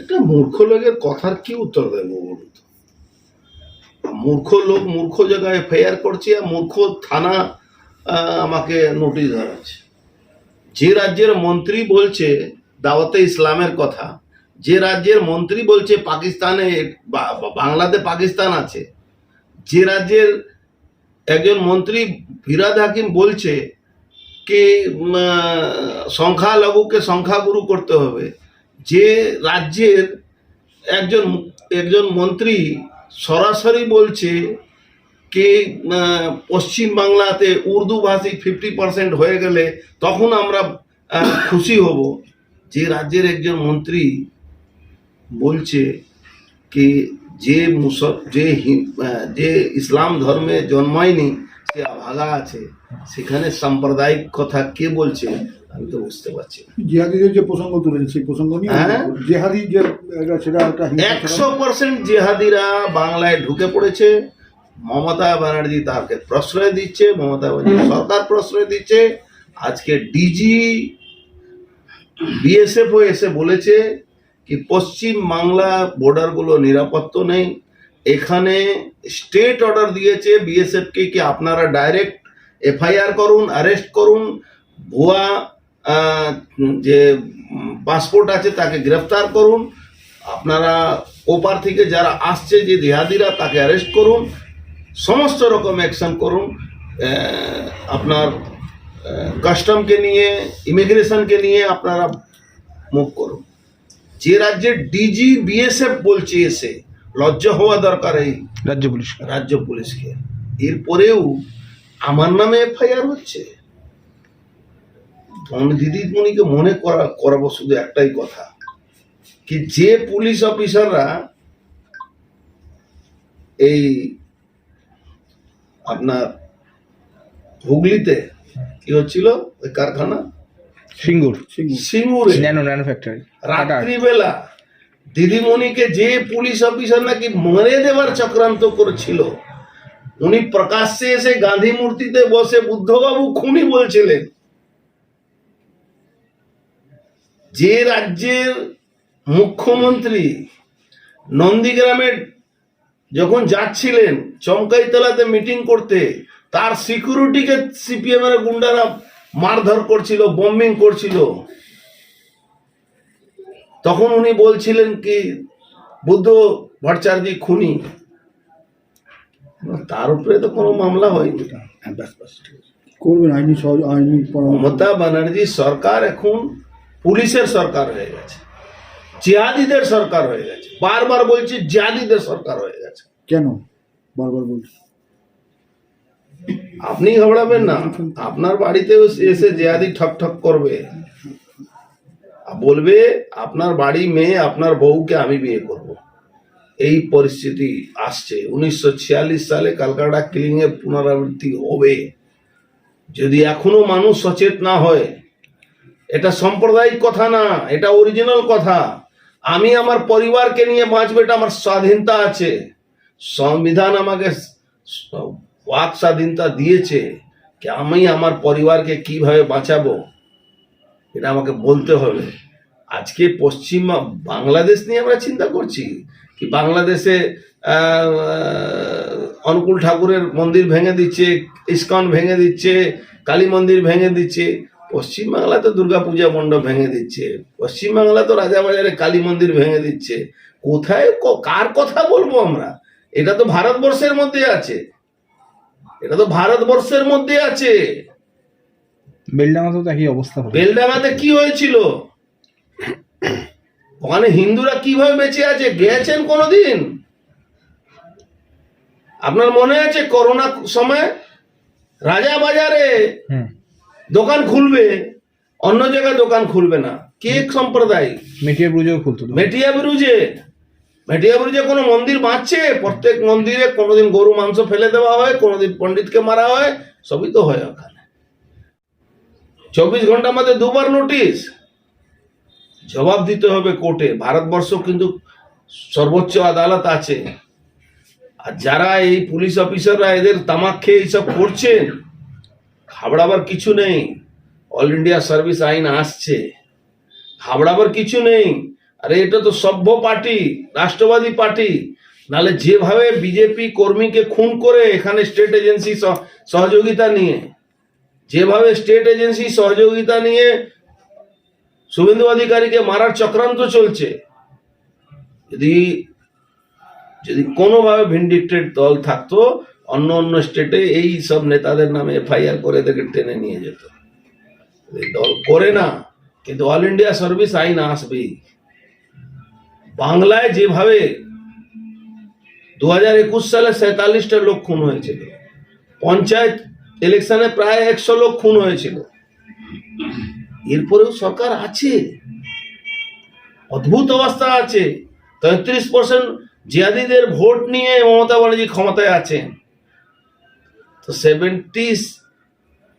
একটা মূর্খ লোকের কথার কি উত্তর দেবো বলুন তো? মূর্খ লোক মূর্খ জায়গায় এফআইআর করছে আর মূর্খ থানা আমাকে নোটিশ ধরাচ্ছে যে রাজ্যের মন্ত্রী বলছে দাওয়াতে ইসলামের কথা, যে রাজ্যের মন্ত্রী বলছে পাকিস্তানে বাংলাতে পাকিস্তান আছে, যে রাজ্যের একজন মন্ত্রী ফিরাদ হাকিম বলছে, কি সংখ্যালঘুকে সংখ্যাগুরু করতে হবে যে রাজ্যের একজন একজন মন্ত্রী সরাসরি বলছে কি আহ, পশ্চিম বাংলাতে উর্দু ভাষী ফিফটি পার্সেন্ট হয়ে গেলে তখন আমরা খুশি হব। যে রাজ্যের একজন মন্ত্রী বলছে কি যে মুসল যে যে ইসলাম ধর্মে জন্মায়নি সে আভাগা আছে। সেখানে সাম্প্রদায়িক কথা কে বলছে? আমি তো বুঝতে পারছি জিহাদিদের যে প্রসঙ্গ তুলেছে সেই প্রসঙ্গ নিয়ে হ্যাঁ। জেহাদি যে সেটা একটা একশো পার্সেন্ট জেহাদিরা বাংলায় ঢুকে পড়েছে। মমতা ব্যানার্জি তাকে প্রশ্রয় দিচ্ছে মমতা ব্যানার্জি সরকার প্রশ্রয় দিচ্ছে। আজকে ডিজি বিএসএফ এসে বলেছে কি পশ্চিম বাংলা বর্ডারগুলো নিরাপত্ত নেই। এখানে স্টেট অর্ডার দিয়েছে বিএসএফকে কি আপনারা ডাইরেক্ট এফআইআর করুন অ্যারেস্ট করুন? ভুয়া যে পাসপোর্ট আছে তাকে গ্রেফতার করুন। আপনারা ওপার থেকে যারা আসছে যে দেহাদিরা তাকে অ্যারেস্ট করুন। সমস্ত রকম অ্যাকশন করুন। আপনার কাস্টমকে নিয়ে ইমিগ্রেশনকে নিয়ে আপনারা মুভ করুন। যে রাজ্যের ডিজি বিএসএফ বলছে এসে লজ্জা হওয়া দরকার এই রাজ্য পুলিশ রাজ্য পুলিশকে। এরপরেও আমার নামে এফআইআর হচ্ছে। দিদিমণিকে মনে করা করাবো শুধু একটাই কথা কি যে পুলিশ অফিসাররা এই আপনার হুগলিতে কি হচ্ছিল ওই কারখানা? সিঙ্গুর। সিঙ্গুর। ন্যানো ফ্যাক্টরি রাত্রিবেলা দিদিমণিকে যে পুলিশ অফিসার নাকি মেরে দেবার চক্রান্ত করেছিল উনি প্রকাশ্যে এসে গান্ধী মূর্তিতে বসে বুদ্ধবাবু খুনি বলছিলেন। যে রাজ্যের মুখ্যমন্ত্রী নন্দীগ্রামে যখন যাচ্ছিলেন চমকাইতলাতে মিটিং করতে তার সিকিউরিটিকে সিপিএম এর গুন্ডারা মারধর করছিল বম্বিং করছিল। তখন উনি বলছিলেন কি বুদ্ধ ভট্টাচার্য খুনি। তার উপরে তো কোনো মামলা হয়নি। করবেন আইনি আইনি মমতা ব্যানার্জি সরকার এখন পুলিশের সরকার হয়ে গেছে জিহাদিদের সরকার হয়ে গেছে। বারবার বলছি জিহাদিদের সরকার হয়ে গেছে। কেন? বারবার বলছি। আপনি ঘবড়াবেন না আপনার বাড়িতেও এসে জেহাদি ঠক ঠক করবে। আর বলবে আপনার বাড়ি মেয়ে আপনার বউকে আমি বিয়ে করব। এই পরিস্থিতি আসছে। উনিশশো সালে কালকাটা কিলিং এর পুনরাবৃত্তি হবে। যদি এখনও মানুষ সচেত না হয় এটা সাম্প্রদায়িক কথা না, এটা অরিজিনাল কথা। আমি আমার পরিবারকে নিয়ে বাঁচবো, এটা আমার স্বাধীনতা আছে। সংবিধান আমাকে বাক স্বাধীনতা দিয়েছে কি আমি আমার পরিবারকে কীভাবে বাঁচাবো, এটা আমাকে বলতে হবে। আজকে পশ্চিম বাংলাদেশ নিয়ে আমরা চিন্তা করছি কি বাংলাদেশে অনুকূল ঠাকুরের মন্দির ভেঙে দিচ্ছে, ইস্কন ভেঙে দিচ্ছে, কালী মন্দির ভেঙে দিচ্ছে। পশ্চিমবাংলা তো দুর্গাপূজা মণ্ডপ ভেঙে দিচ্ছে পশ্চিমবাংলা তো রাজাবাজারে কালী মন্দির ভেঙে দিচ্ছে কোথায় ক- কার কথা বলব আমরা? এটা তো ভারতবর্ষের মধ্যে আছে এটা তো ভারতবর্ষের মধ্যে আছে। বেলডাঙাতেও তো একই অবস্থা বেলডাঙাতে কি হয়েছিল? ওখানে হিন্দুরা কীভাবে বেঁচে আছে? গেছেন কোনোদিন? আপনার মনে আছে করোনা সময়? রাজা বাজারে হুম। দোকান খুলবে অন্য জায়গায় দোকান খুলবে না। কে সম্প্রদায়? মেটিয়া ব্রুজেও খুলতো মেটিয়া ব্রুজে। মেটিয়া ব্রুজে কোনো মন্দির বাঁচছে? প্রত্যেক মন্দিরে কোনোদিন গরু মাংস ফেলে দেওয়া হয় কোনোদিন পণ্ডিতকে মারা হয় সবই তো হয় ওখানে। চব্বিশ ঘণ্টার মধ্যে দুবার নোটিশ। জবাব দিতে হবে কোর্টে। ভারতবর্ষ কিন্তু সর্বোচ্চ আদালত আছে। আর যারা এই পুলিশ অফিসাররা এদের তামাক খেয়ে এইসব করছেন ঘাবড়াবার কিছু নেই। অল ইন্ডিয়া সার্ভিস আইন আসছে। ঘাবড়াবার কিছু নেই। আরে এটা তো সভ্য পার্টি, রাষ্ট্রবাদী পার্টি। নালে যেভাবে বিজেপি কর্মীকে খুন করে এখানে স্টেট এজেন্সি সহ- সহযোগিতা নিয়ে, যেভাবে স্টেট এজেন্সি সহযোগিতা নিয়ে শুভেন্দু অধিকারীকে মারার চক্রান্ত চলছে, যদি যদি কোনোভাবে ভিন্ডিক্টেড দল থাকতো অন্য অন্য স্টেটে এই সব নেতাদের নামে এফআইআর করে এদেরকে টেনে নিয়ে যেত। দল করে না, কিন্তু অল ইন্ডিয়া সার্ভিস আইন আসবেই। বাংলায় যেভাবে দু হাজার একুশ সালে সেতাল্লিশটা লোক খুন হয়েছিল, পঞ্চায়েত ইলেকশনে প্রায় একশো লোক খুন হয়েছিল। এরপরেও সরকার আছে, অদ্ভুত অবস্থা আছে। তেত্রিশ পার্সেন্ট জিয়াদিদের ভোট নিয়ে মমতা ব্যানার্জি ক্ষমতায় আছেন। তো সেভেন্টি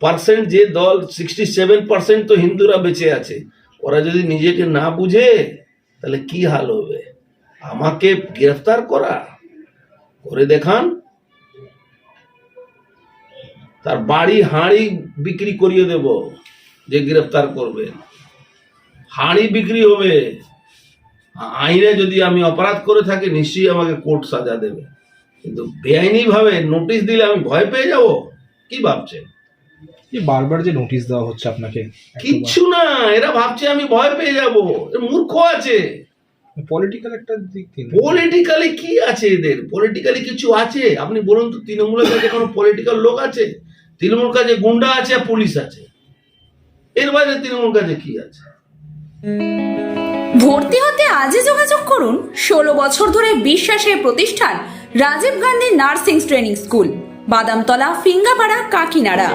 পার্সেন্ট যে দল সিক্সটি সেভেন পার্সেন্ট তো হিন্দুরা বেঁচে আছে। ওরা যদি নিজেকে না বুঝে, তাহলে কি হাল হবে? আমাকে গ্রেফতার করা? করে দেখান। তার বাড়ি হাঁড়ি বিক্রি করিয়ে দেব, যে গ্রেফতার করবে। হাঁড়ি বিক্রি হবে। আইনে যদি আমি অপরাধ করে থাকি, নিশ্চয়ই আমাকে কোর্ট সাজা দেবে। কিন্তু বেআইনি ভাবে নোটিশ দিলে আমি ভয় পেয়ে যাব? কি ভাবছেন? বারবার যে নোটিশ দেওয়া হচ্ছে আপনাকে কিচ্ছু না এরা ভাবছে আমি ভয় পেয়ে যাব। মূর্খ আছে। পলিটিক্যাল একটা দিক পলিটিক্যালি কি আছে এদের? পলিটিক্যালি কিছু আছে? আপনি বলুন তো তৃণমূলের কাছে কোনো পলিটিক্যাল লোক আছে? তৃণমূল কাছে গুন্ডা আছে আর পুলিশ আছে। এর বাইরে তৃণমূল কাছে কি আছে? ভর্তি হতে আজই যোগাযোগ করুন। ষোলো বছর ধরে বিশ্বাসের প্রতিষ্ঠান Rajiv Gandhi nursing training school Badamtala Phingapara Kakinara.